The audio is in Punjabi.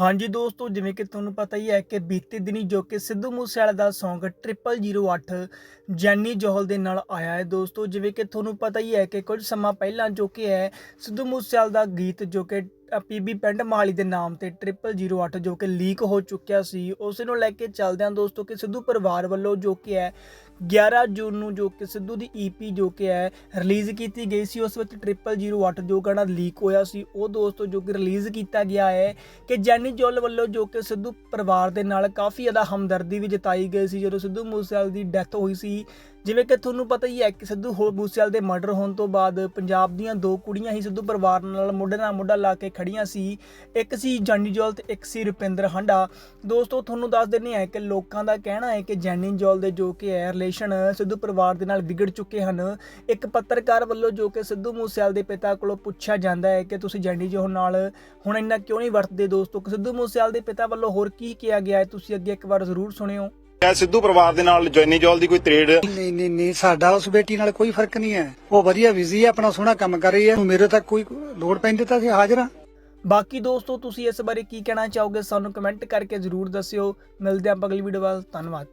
ਹਾਂਜੀ ਦੋਸਤੋ, ਜਿਵੇਂ ਕਿ ਤੁਹਾਨੂੰ ਪਤਾ ਹੀ ਹੈ ਕਿ ਬੀਤੇ ਦਿਨੀ ਜੋ ਕਿ ਸਿੱਧੂ ਮੂਸੇਵਾਲੇ ਦਾ Song 0008 ਜੈਨੀ ਜੋਹਲ ਦੇ ਨਾਲ ਆਇਆ ਹੈ ਦੋਸਤੋ, ਜਿਵੇਂ ਕਿ ਤੁਹਾਨੂੰ ਪਤਾ ਹੀ ਹੈ ਕਿ ਕੁਝ ਸਮਾਂ ਪਹਿਲਾਂ ਜੋ ਕਿ ਹੈ, ਸਿੱਧੂ ਮੂਸੇਵਾਲੇ ਦਾ ਗੀਤ ਜੋ ਕਿ ਪੀਬੀ ਪਿੰਡ ਮਾਲੀ ਦੇ ਨਾਮ ਤੇ 0008 ਜੋ ਕਿ ਲੀਕ ਹੋ ਚੁੱਕਿਆ ਸੀ, ਉਸ ਨੂੰ ਲੈ ਕੇ ਚੱਲਦਿਆਂ ਦੋਸਤੋ ਕਿ ਸਿੱਧੂ ਪਰਿਵਾਰ ਵੱਲੋਂ ਜੋ ਕਿ ਹੈ 11 ਜੂਨ ਨੂੰ ਜੋ ਕਿ ਸਿੱਧੂ ਦੀ ਈਪੀ ਜੋ ਕਿ ਹੈ ਰਿਲੀਜ਼ ਕੀਤੀ ਗਈ ਸੀ, ਉਸ ਵਿੱਚ 0008 ਜੋ ਗਾਣਾ ਲੀਕ ਹੋਇਆ ਸੀ, ਉਹ ਦੋਸਤੋ ਜੋ ਕਿ ਰਿਲੀਜ਼ ਕੀਤਾ ਗਿਆ ਹੈ ਕਿ ਜੈਨੀ ਜੋਲ ਵੱਲੋਂ ਜੋ ਕਿ ਸਿੱਧੂ ਪਰਿਵਾਰ ਦੇ ਨਾਲ ਕਾਫੀ ਜ਼ਿਆਦਾ ਹਮਦਰਦੀ ਵੀ ਜਤਾਈ ਗਈ ਸੀ, ਜਦੋਂ ਸਿੱਧੂ ਮੂਸੇਵਾਲੇ ਦੀ ਡੈਥ ਹੋਈ ਸੀ। ਜਿਵੇਂ ਕਿ ਤੁਹਾਨੂੰ ਪਤਾ ਹੀ ਹੈ ਕਿ ਸਿੱਧੂ ਹੋ- ਮੂਸੇਵਾਲੇ ਦੇ ਮਰਡਰ ਹੋਣ ਤੋਂ ਬਾਅਦ ਪੰਜਾਬ ਦੀਆਂ ਦੋ ਕੁੜੀਆਂ ਹੀ ਸਿੱਧੂ ਪਰਿਵਾਰ ਨਾਲ ਮੋਢੇ ਨਾਲ ਮੋਢਾ ਲਾ ਕੇ ਖੜੀਆਂ ਸੀ। ਇੱਕ ਸੀ ਜੈਨੀ ਜੋਲ ਤੇ ਇੱਕ ਸੀ ਰੁਪਿੰਦਰ ਹੰਡਾ। ਦੋਸਤੋ ਤੁਹਾਨੂੰ ਦੱਸ ਦਿੰਦੇ ਹਾਂ ਕਿ ਲੋਕਾਂ ਦਾ ਕਹਿਣਾ ਹੈ ਕਿ ਜੈਨੀ ਜੋਲ ਦੇ ਜੋ ਕਿ ਹੈ ਰਿਲੇਸ਼ਨ ਸਿੱਧੂ ਪਰਿਵਾਰ ਦੇ ਨਾਲ ਵਿਗੜ ਚੁੱਕੇ ਹਨ। ਇੱਕ ਪੱਤਰਕਾਰ ਵੱਲੋਂ ਜੋ ਕਿ ਸਿੱਧੂ ਮੂਸੇਵਾਲੇ ਦੇ ਪਿਤਾ ਕੋਲੋਂ ਪੁੱਛਿਆ ਜਾਂਦਾ ਹੈ ਕਿ ਤੁਸੀਂ ਜੈਨੀ ਜੋਲ ਨਾਲ ਹੁਣ ਇੰਨਾ ਕਿਉਂ ਨਹੀਂ ਵਰਤਦੇ ਦੋਸਤੋ? ਕਿ ਸਿੱਧੂ ਮੂਸੇਵਾਲੇ ਦੇ ਪਿਤਾ ਵੱਲੋਂ ਹੋਰ ਕੀ ਕਿਹਾ ਗਿਆ ਹੈ? ਤੁਸੀਂ ਅੱਗੇ ਇੱਕ ਵਾਰ ਜ਼ਰੂਰ ਸੁਣਿਓ। ਕਿਆ ਸਿੱਧੂ ਪਰਿਵਾਰ ਦੇ ਨਾਲ ਜੈਨੀ ਜੋਲ ਦੀ ਕੋਈ ਤ੍ਰੇਡ ਨਹੀਂ ਨਹੀਂ ਨਹੀਂ ਸਾਡਾ ਉਸ ਬੇਟੀ ਨਾਲ ਕੋਈ ਫ਼ਰਕ ਨਹੀਂ ਹੈ। ਉਹ ਵਧੀਆ ਬਿਜ਼ੀ ਹੈ ਆਪਣਾ ਸੋਹਣਾ ਕੰਮ ਕਰ ਰਹੀ ਹੈ। ਮੇਰੇ ਤੱਕ ਕੋਈ ਲੋੜ ਪੈਂਦੀ ਤਾਂ ਅਸੀਂ ਹਾਜ਼ਰ ਹਾਂ। ਬਾਕੀ ਦੋਸਤੋ, ਤੁਸੀਂ ਇਸ ਬਾਰੇ ਕੀ ਕਹਿਣਾ ਚਾਹੋਗੇ ਸਾਨੂੰ ਕਮੈਂਟ ਕਰਕੇ ਜ਼ਰੂਰ ਦੱਸਿਓ। ਮਿਲਦੇ ਹਾਂ ਅਗਲੀ ਵੀਡੀਓ ਵੱਲ। ਧੰਨਵਾਦ।